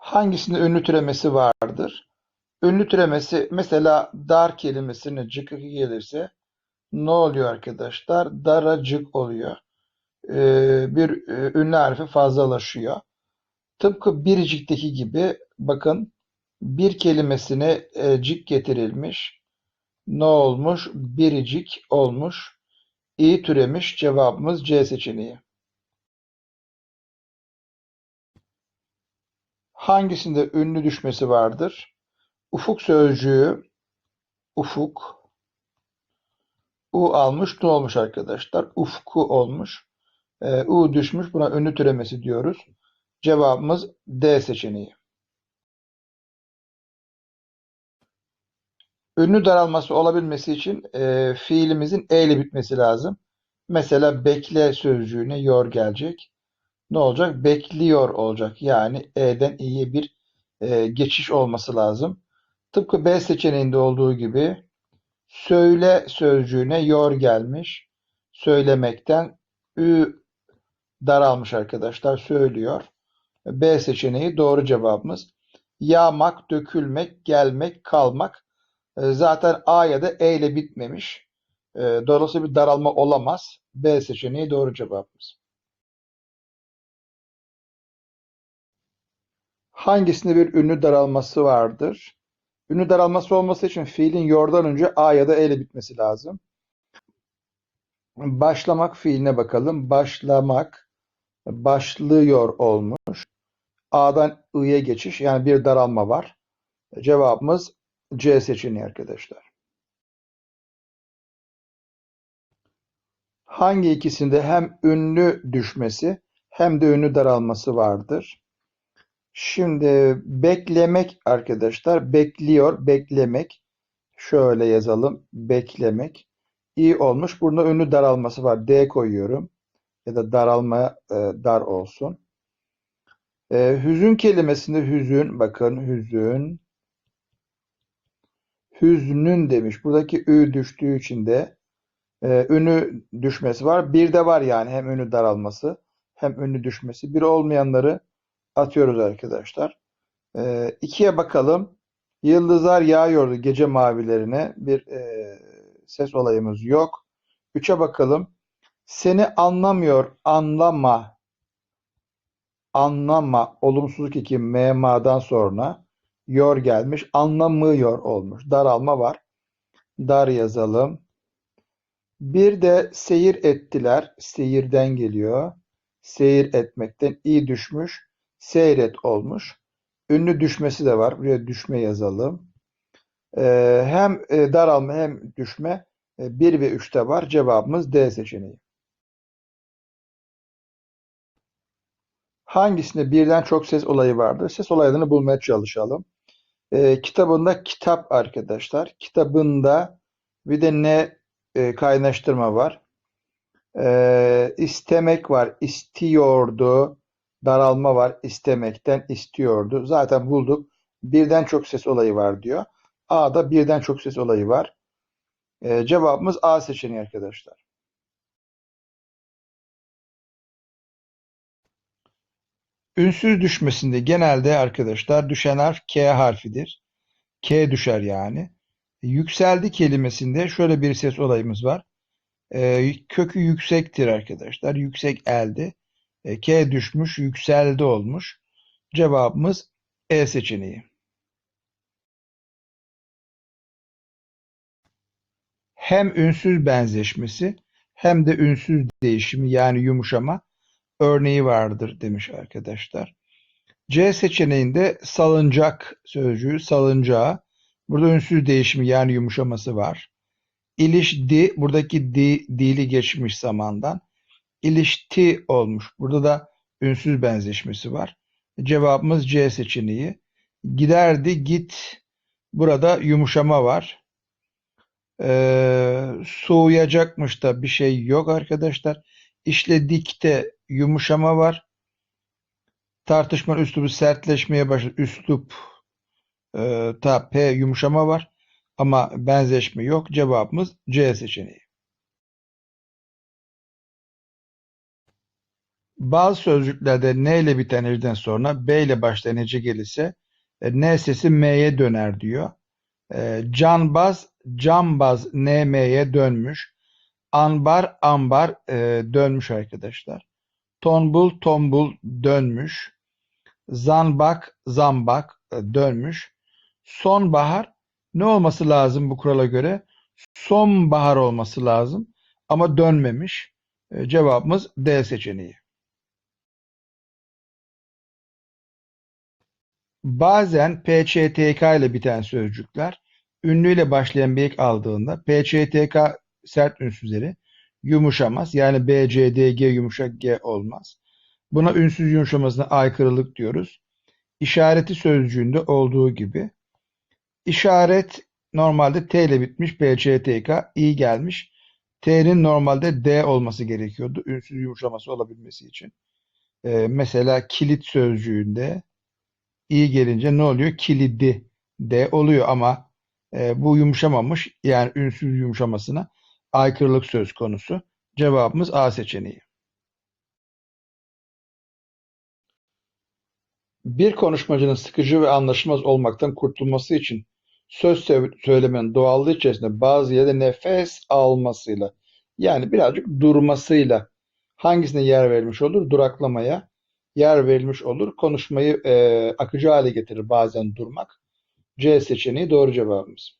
Hangisinde ünlü türemesi vardır? Ünlü türemesi mesela dar kelimesine cık gelirse ne oluyor arkadaşlar? Daracık oluyor. Ee, bir e, ünlü harfi fazlalaşıyor. Tıpkı biricikteki gibi bakın bir kelimesine e, cik getirilmiş. Ne olmuş? Biricik olmuş. İyi türemiş. Cevabımız C seçeneği. Hangisinde ünlü düşmesi vardır? Ufuk sözcüğü ufuk u almış ne olmuş arkadaşlar? Ufku olmuş. Ee, u düşmüş buna ünlü türemesi diyoruz. Cevabımız D seçeneği. Ünlü daralması olabilmesi için e, fiilimizin e ile bitmesi lazım. Mesela bekle sözcüğüne yor gelecek. Ne olacak? Bekliyor olacak. Yani e'den i'ye bir e, geçiş olması lazım. Tıpkı B seçeneğinde olduğu gibi söyle sözcüğüne yor gelmiş. Söylemekten ü daralmış arkadaşlar. Söylüyor. B seçeneği doğru cevabımız. Yağmak, dökülmek, gelmek, kalmak. E, Zaten A ya da E ile bitmemiş. E, Dolayısıyla bir daralma olamaz. B seçeneği doğru cevabımız. Hangisinde bir ünlü daralması vardır? Ünlü daralması olması için fiilin yordan önce A ya da E ile bitmesi lazım. Başlamak fiiline bakalım. Başlamak, başlıyor olmuş. A'dan I'ye geçiş yani bir daralma var. Cevabımız C seçeneği arkadaşlar. Hangi ikisinde hem ünlü düşmesi hem de ünlü daralması vardır? Şimdi beklemek arkadaşlar bekliyor, beklemek. Şöyle yazalım. Beklemek. İyi olmuş. Burada ünlü daralması var. D koyuyorum. Ya da daralma e, dar olsun. E, hüzün kelimesinde hüzün. Bakın hüzün. Hüznün demiş. Buradaki ü düştüğü için de e, ünlü düşmesi var. Bir de var yani hem ünlü daralması hem ünlü düşmesi. Bir olmayanları atıyoruz arkadaşlar. E, ikiye bakalım. Yıldızlar yağıyordu gece mavilerine. Bir e, ses olayımız yok. Üçe bakalım. Seni anlamıyor, anlama. Anlama. Olumsuzluk iki memadan sonra yor gelmiş. Anlamıyor olmuş. Daralma var. Dar yazalım. Bir de seyir ettiler. Seyirden geliyor. Seyir etmekten iyi düşmüş. Seyret olmuş. Ünlü düşmesi de var. Buraya düşme yazalım. Ee, hem e, daralma hem düşme 1 ve 3'te var. Cevabımız D seçeneği. Hangisinde birden çok ses olayı vardır? Ses olaylarını bulmaya çalışalım. Ee, kitabında kitap arkadaşlar. Kitabında bir de ne e, kaynaştırma var. Ee, istemek var. İstiyordu. Daralma var. istemekten istiyordu. Zaten bulduk. Birden çok ses olayı var diyor. A'da birden çok ses olayı var. Ee, cevabımız A seçeneği arkadaşlar. Ünsüz düşmesinde genelde arkadaşlar düşen harf K harfidir. K düşer yani. Yükseldi kelimesinde şöyle bir ses olayımız var. Ee, kökü yüksektir arkadaşlar. Yüksek eldi. E, K düşmüş, yükseldi olmuş. Cevabımız E seçeneği. Hem ünsüz benzeşmesi hem de ünsüz değişimi yani yumuşama örneği vardır demiş arkadaşlar. C seçeneğinde salıncak sözcüğü salıncağı. Burada ünsüz değişimi yani yumuşaması var. İlişdi buradaki di, dili geçmiş zamandan. İlişti olmuş. Burada da ünsüz benzeşmesi var. Cevabımız C seçeneği. Giderdi git. Burada yumuşama var. Ee, soğuyacakmış da bir şey yok arkadaşlar. İşledikte yumuşama var. Tartışma üslubu sertleşmeye başladı. Üslup e, ta P yumuşama var. Ama benzeşme yok. Cevabımız C seçeneği. Bazı sözcüklerde N ile biten heceden sonra B ile başlayan hece gelirse e, N sesi M'ye döner diyor. E, canbaz, cambaz NM'ye dönmüş. Anbar, ambar e, dönmüş arkadaşlar. Tombul, tombul dönmüş. Zanbak, zambak e, dönmüş. Sonbahar ne olması lazım bu kurala göre? Sonbahar olması lazım ama dönmemiş. Cevabımız D seçeneği. Bazen PÇTK ile biten sözcükler ünlüyle başlayan bir ek aldığında PÇTK sert ünsüzleri yumuşamaz. Yani B, C, D, G yumuşak G olmaz. Buna ünsüz yumuşamasına aykırılık diyoruz. İşareti sözcüğünde olduğu gibi. İşaret normalde T ile bitmiş B, C, T, K, İ gelmiş. T'nin normalde D olması gerekiyordu. Ünsüz yumuşaması olabilmesi için. Ee, mesela kilit sözcüğünde İ gelince ne oluyor? Kilidi D oluyor ama e, bu yumuşamamış. Yani ünsüz yumuşamasına aykırılık söz konusu. Cevabımız A seçeneği. Bir konuşmacının sıkıcı ve anlaşılmaz olmaktan kurtulması için söz söylemenin doğallığı içerisinde bazı yerde nefes almasıyla yani birazcık durmasıyla hangisine yer verilmiş olur? Duraklamaya yer verilmiş olur. Konuşmayı e, akıcı hale getirir bazen durmak. C seçeneği doğru cevabımız.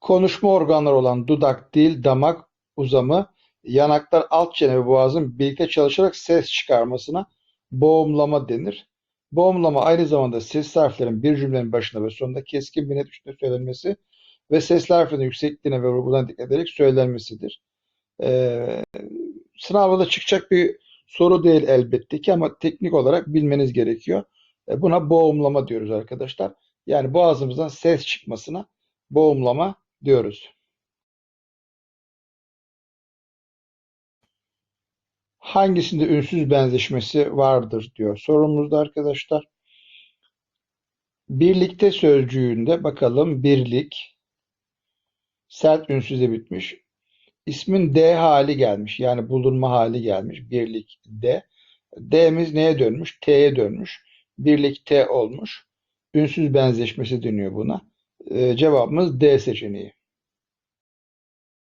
Konuşma organları olan dudak, dil, damak uzamı, yanaklar, alt çene ve boğazın birlikte çalışarak ses çıkarmasına boğumlama denir. Boğumlama aynı zamanda ses harflerin bir cümlenin başında ve sonunda keskin bir net biçimde söylenmesi ve sesli harflerin yüksekliğine ve vurgudan dikkat ederek söylenmesidir. Ee, sınavda da çıkacak bir soru değil elbette ki ama teknik olarak bilmeniz gerekiyor. E, buna boğumlama diyoruz arkadaşlar. Yani boğazımızdan ses çıkmasına boğumlama diyoruz. Hangisinde ünsüz benzeşmesi vardır diyor sorumuzda arkadaşlar. Birlikte sözcüğünde bakalım birlik sert ünsüzle bitmiş. İsmin D hali gelmiş. Yani bulunma hali gelmiş. Birlik D. D'miz neye dönmüş? T'ye dönmüş. Birlik T olmuş. Ünsüz benzeşmesi deniyor buna. Ee, cevabımız D seçeneği.